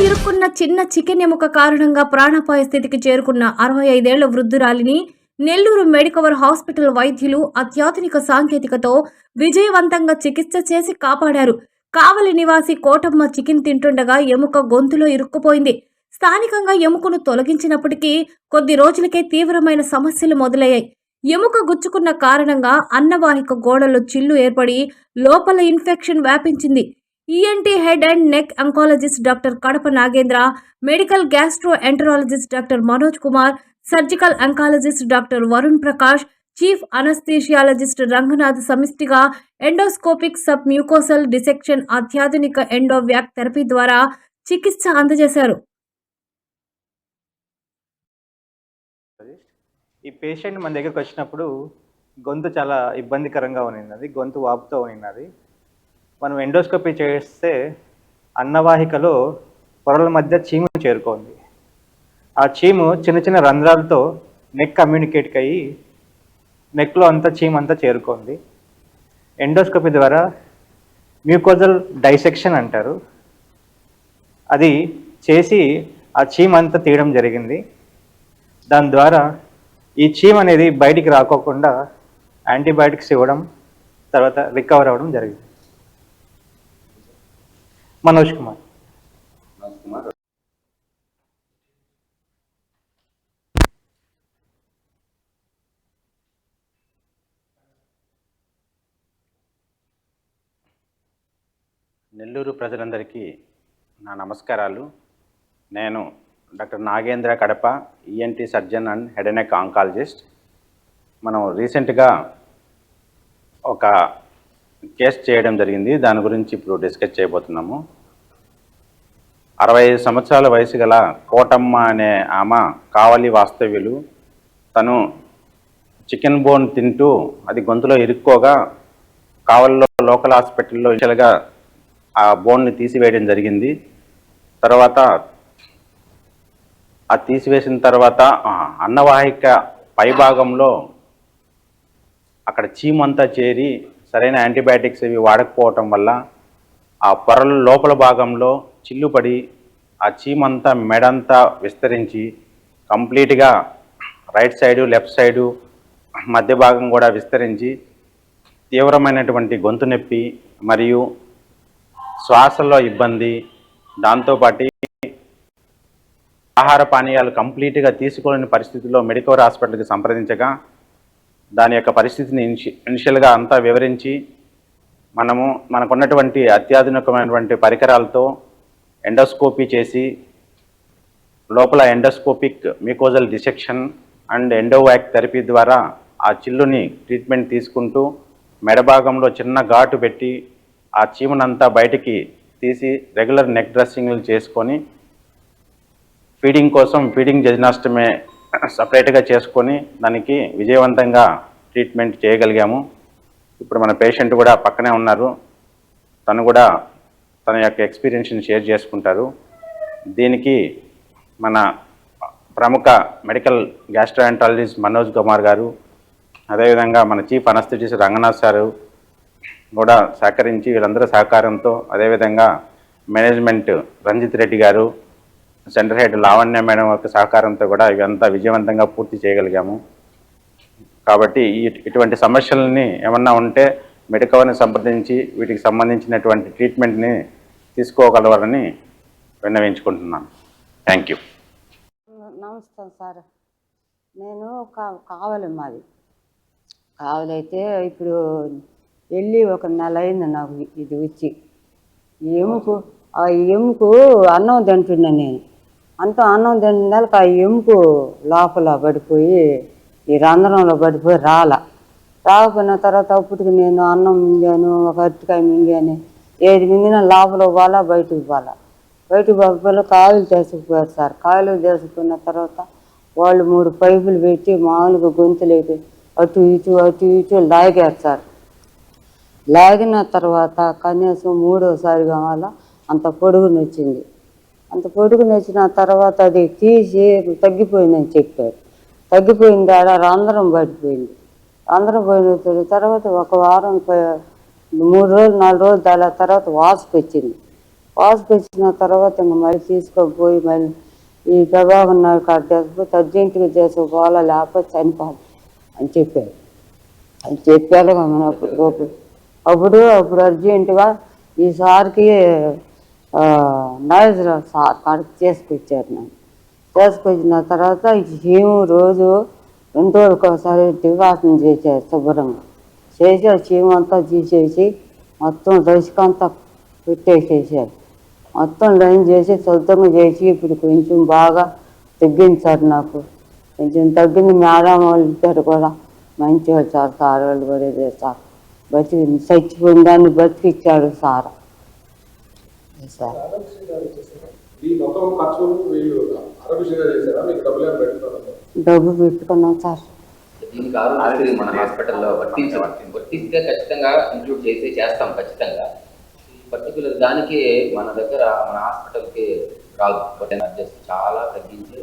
ఇరుక్కున్న చిన్న చికెన్ ఎముక కారణంగా ప్రాణాపాయ స్థితికి చేరుకున్న అరవై ఐదేళ్ళ వృద్ధురాలిని నెల్లూరు మెడికవర్ హాస్పిటల్ వైద్యులు అత్యాధునిక సాంకేతికతో విజయవంతంగా చికిత్స చేసి కాపాడారు. కావలి నివాసి కోటమ్మ చికెన్ తింటుండగా ఎముక గొంతులో ఇరుక్కుపోయింది. స్థానికంగా ఎముకను తొలగించినప్పటికీ కొద్ది రోజులకే తీవ్రమైన సమస్యలు మొదలయ్యాయి. ఎముక గుచ్చుకున్న కారణంగా అన్నవాహిక గోడలో చిల్లు ఏర్పడి లోపల ఇన్ఫెక్షన్ వ్యాపించింది. ENT head and neck oncologist doctor Kadapa Nagendra medical gastroenterologist doctor Manoj Kumar surgical oncologist doctor Varun Prakash chief anaesthesiologist Ranganath సమిష్టిగా ఎండోస్కోపిక్ సబ్ మ్యూకోసల్ డిసెక్షన్ అత్యాధునిక ఎండోవ్యాక్ థెరపీ ద్వారా చికిత్స అందజేశారు. ఈ పేషెంట్ మన దగ్గరకు వచ్చినప్పుడు గొంతు చాలా ఇబ్బందికరంగా ఉన్నది. గొంతు వాపుతో ఉన్నది. మనం ఎండోస్కోపీ చేస్తే అన్నవాహికలో పొరల మధ్య చీము చేరుకోండి ఆ చీము చిన్న చిన్న రంధ్రాలతో నెక్ కమ్యూనికేట్కి అయ్యి నెక్లో అంతా చీము అంతా చేరుకోండి ఎండోస్కోపీ ద్వారా మ్యూకోజల్ డైసెక్షన్ అంటారు. అది చేసి ఆ చీమ్ అంతా తీయడం జరిగింది. దాని ద్వారా ఈ చీమ్ అనేది బయటికి రాకోకుండా యాంటీబయాటిక్స్ ఇవ్వడం తర్వాత రికవర్ అవ్వడం జరిగింది. మనోజ్ కుమార్. నెల్లూరు ప్రజలందరికీ నా నమస్కారాలు. నేను doctor Nagendra Kadapa ENT surgeon and head and oncologist. మనం రీసెంట్గా ఒక కేస్ చేయడం జరిగింది. దాని గురించి ఇప్పుడు డిస్కస్ చేయబోతున్నాము. అరవై ఐదు సంవత్సరాల వయసు గల కోటమ్మ అనే ఆమె కావలి వాస్తవ్యులు. తను చికెన్ బోన్ తింటూ అది గొంతులో ఇరుక్కోగా కావలిలో లోకల్ హాస్పిటల్లో ఇనిషియల్గా ఆ బోన్ని తీసివేయడం జరిగింది. తర్వాత ఆ తీసివేసిన తర్వాత అన్నవాహిక పైభాగంలో అక్కడ చీమంతా చేరి సరైన యాంటీబయాటిక్స్ ఇవి వాడకపోవటం వల్ల ఆ పొరల లోపల భాగంలో చిల్లుపడి ఆ చీమంతా మెడంతా విస్తరించి కంప్లీట్గా రైట్ సైడు లెఫ్ట్ సైడు మధ్య భాగం కూడా విస్తరించి తీవ్రమైనటువంటి గొంతు నొప్పి మరియు శ్వాసలో ఇబ్బంది. దాంతోపాటు ఆహార పానీయాలు కంప్లీట్గా తీసుకోలేని పరిస్థితిలో మెడికవర్ హాస్పిటల్కి సంప్రదించగా దాని యొక్క పరిస్థితిని ఇనిషి ఇనిషియల్గా అంతా వివరించి మనము మనకున్నటువంటి అత్యాధునికమైనటువంటి పరికరాలతో ఎండోస్కోపీ చేసి లోపల endoscopic mucosal dissection and endovac therapy ద్వారా ఆ చిల్లుని ట్రీట్మెంట్ తీసుకుంటూ మెడభాగంలో చిన్న ఘాటు పెట్టి ఆ చీమనంతా బయటికి తీసి రెగ్యులర్ నెక్ డ్రెస్సింగ్లు చేసుకొని ఫీడింగ్ కోసం ఫీడింగ్ జజనాష్టమే సపరేట్గా చేసుకొని దానికి విజయవంతంగా ట్రీట్మెంట్ చేయగలిగాము. ఇప్పుడు మన పేషెంట్ కూడా పక్కనే ఉన్నారు. తను కూడా తన యొక్క ఎక్స్పీరియన్స్ని షేర్ చేసుకుంటారు. దీనికి మన ప్రముఖ మెడికల్ గ్యాస్ట్రాంటాలజిస్ట్ మనోజ్ కుమార్ గారు అదేవిధంగా మన చీఫ్ అనస్థిటిస్ట్ రంగనాథ్ సారు కూడా సహకరించి వీళ్ళందరూ సహకారంతో అదేవిధంగా మేనేజ్మెంట్ రంజిత్ రెడ్డి గారు సెంటర్ హెడ్ లావణ్య మేడం యొక్క సహకారంతో కూడా ఇవంతా విజయవంతంగా పూర్తి చేయగలిగాము. కాబట్టి ఇటువంటి సమస్యలని ఏమన్నా ఉంటే మెడికవర్ని సంప్రదించి వీటికి సంబంధించినటువంటి ట్రీట్మెంట్ని తీసుకోగలవారని విన్నవించుకుంటున్నాను. Thank you. నమస్కారం సార్. నేను కా కావాలి మాది. కావాలైతే ఇప్పుడు వెళ్ళి ఒక నెల అయింది నాకు ఇది వచ్చి. ఎముకు ఆ ఎముకు అన్నం తింటున్నాను నేను. అంత అన్నం తింటున్న ఆ ఎముకు లోపల పడిపోయి ఈ రంధ్రంలో పడిపోయి రాల. రాకపోయిన తర్వాత అప్పటికి నేను అన్నం మింగాను ఒక అరటికాయ మింగాను. ఏది మింగినా లోపల పోవాలా బయటకు పోవాలా. బయటకు పోకపోయినా కాయలు చేసుకుపోయారు సార్. కాయలు చేసుకున్న తర్వాత వాళ్ళు మూడు పైపులు పెట్టి మామూలుగా గొంతులేపి అటు ఇటు అటు ఇటు లాగారు సార్. లాగిన తర్వాత కనీసం మూడోసారి కావాలా అంత పొడుగునొచ్చింది. అంత పొడుగుని వచ్చిన తర్వాత అది తీసి తగ్గిపోయిందని చెప్పారు. తగ్గిపోయింది ఆడ రంధ్రం పడిపోయింది. రంధ్రం పోయిన తర్వాత ఒక వారం మూడు రోజులు నాలుగు రోజులు దాని తర్వాత వాసుకు వచ్చింది. వాసుకు వచ్చిన తర్వాత ఇంక మళ్ళీ తీసుకుపోయి మళ్ళీ ఈ ప్రభాకర్ నాయుడు కాడ తీసుకుపోతే అర్జెంటుగా చేసుకోవాలా లేకపోతే చనిపోవాలి అని చెప్పారు. అని చెప్పారు. అప్పుడు అప్పుడు అప్పుడు అప్పుడు అర్జెంటుగా ఈ సార్కి నాగేశ్వరరావు సార్ కాడికి చేసుకొచ్చారు నన్ను. చేసుకొచ్చిన తర్వాత ఈ రోజు రెండు రోజులకోసారి ఒకసారి చేశారు శుభ్రంగా. చేసి ఆ అంతా తీసేసి మొత్తం రసికంతా పెట్టేసేసారు. మొత్తం లైన్ చేసి శుద్ధంగా చేసి ఇప్పుడు కొంచెం బాగా తగ్గించారు నాకు. కొంచెం తగ్గింది మేడం వాళ్ళు ఇద్దరు కూడా. మంచి వాళ్ళు సార్ సార్ వాళ్ళు కూడా సార్. బతికి చచ్చిపోయిన దాన్ని బతికిచ్చాడు సార్. డబ్బు పెట్టుకున్నాం సార్. దీనికి ఆరోగ్యశ్రీ మన హాస్పిటల్లో వర్తించం వర్తిస్తే ఖచ్చితంగా ఇంక్లూడ్ చేసి చేస్తాం ఖచ్చితంగా. పర్టికులర్ దానికి మన దగ్గర మన హాస్పిటల్కి రాదు. చాలా తగ్గించి